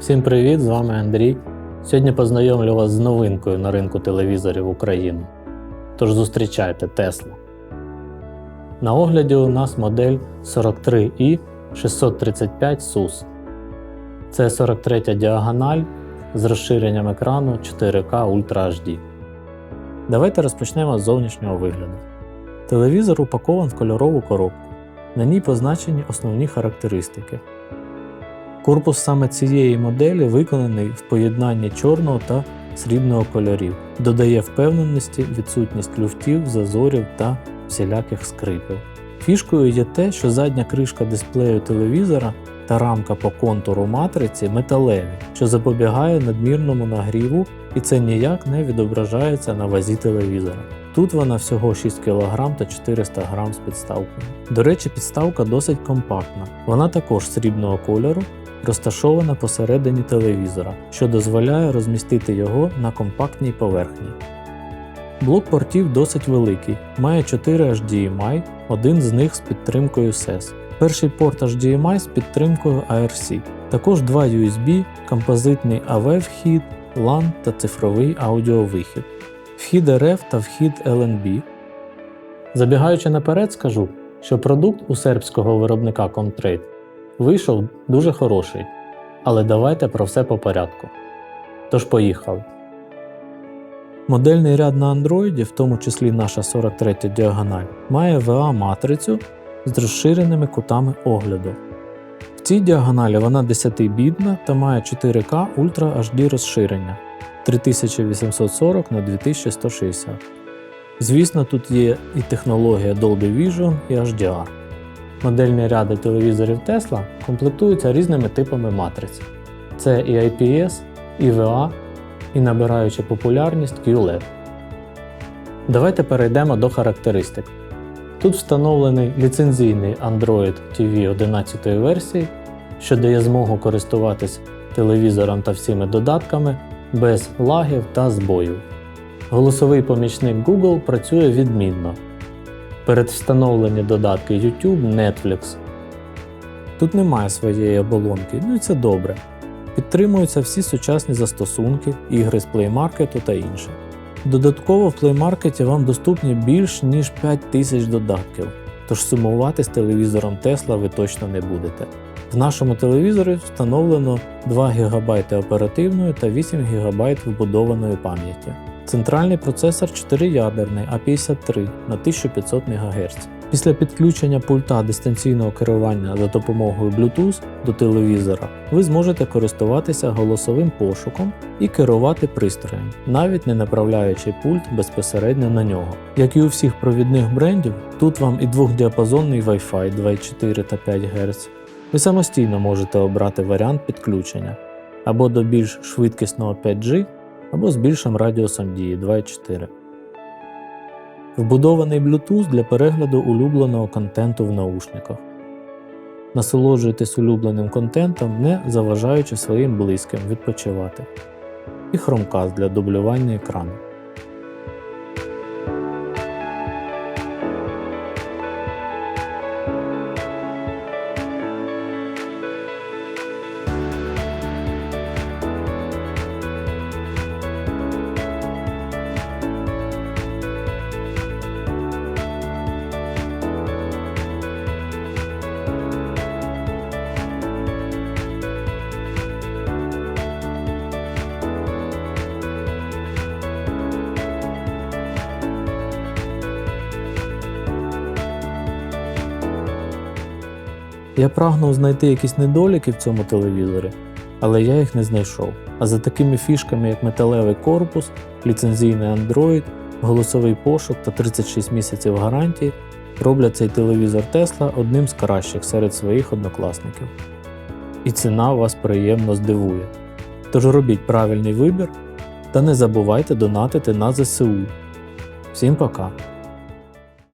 Всім привіт! З вами Андрій. Сьогодні познайомлю вас з новинкою на ринку телевізорів України. Тож зустрічайте Tesla. На огляді у нас модель 43i 635 SUS. Це 43 діагональ з розширенням екрану 4K Ultra HD. Давайте розпочнемо з зовнішнього вигляду. Телевізор упакован в кольорову коробку. На ній позначені основні характеристики. Корпус саме цієї моделі виконаний в поєднанні чорного та срібного кольорів, додає впевненості відсутність люфтів, зазорів та всіляких скрипів. Фішкою є те, що задня кришка дисплею телевізора та рамка по контуру матриці металеві, що запобігає надмірному нагріву, і це ніяк не відображається на вазі телевізора. Тут вона всього 6 кг та 400 г з підставкою. До речі, підставка досить компактна. Вона також срібного кольору, розташована посередині телевізора, що дозволяє розмістити його на компактній поверхні. Блок портів досить великий, має 4 HDMI, один з них з підтримкою SES. Перший порт HDMI з підтримкою ARC, також два USB, композитний AV-вхід, LAN та цифровий аудіовихід, вхід RF та вхід LNB. Забігаючи наперед, скажу, що продукт у сербського виробника Comtrade вийшов дуже хороший, але давайте про все по порядку. Тож поїхали. Модельний ряд на Android, в тому числі наша 43 діагональ, має VA-матрицю з розширеними кутами огляду. В цій діагоналі вона 10-бітна та має 4К Ultra HD розширення 3840 на 2160. Звісно, тут є і технологія Dolby Vision і HDR. Модельні ряди телевізорів Tesla комплектуються різними типами матриць. Це і IPS, і VA, і набираючи популярність QLED. Давайте перейдемо до характеристик. Тут встановлений ліцензійний Android TV 11 версії, що дає змогу користуватись телевізором та всіми додатками без лагів та збоїв. Голосовий помічник Google працює відмінно. Передвстановлені додатки YouTube, Netflix. Тут немає своєї оболонки, ну і це добре. Підтримуються всі сучасні застосунки, ігри з Play Market та інше. Додатково в Play Market вам доступні більш ніж 5000 додатків, тож сумувати з телевізором Tesla ви точно не будете. В нашому телевізорі встановлено 2 ГБ оперативної та 8 ГБ вбудованої пам'яті. Центральний процесор 4-ядерний А53 на 1500 МГц. Після підключення пульта дистанційного керування за допомогою Bluetooth до телевізора ви зможете користуватися голосовим пошуком і керувати пристроєм, навіть не направляючи пульт безпосередньо на нього. Як і у всіх провідних брендів, тут вам і двохдіапазонний Wi-Fi 2,4 та 5 Гц. Ви самостійно можете обрати варіант підключення або до більш швидкісного 5G, або з більшим радіусом дії 2,4. Вбудований Bluetooth для перегляду улюбленого контенту в наушниках. Насолоджуйтесь улюбленим контентом, не заважаючи своїм близьким відпочивати. І Chromecast для дублювання екрану. Я прагнув знайти якісь недоліки в цьому телевізорі, але я їх не знайшов. А за такими фішками, як металевий корпус, ліцензійний Android, голосовий пошук та 36 місяців гарантії, роблять цей телевізор Tesla одним з кращих серед своїх однокласників. І ціна вас приємно здивує. Тож робіть правильний вибір та не забувайте донатити на ЗСУ. Всім пока!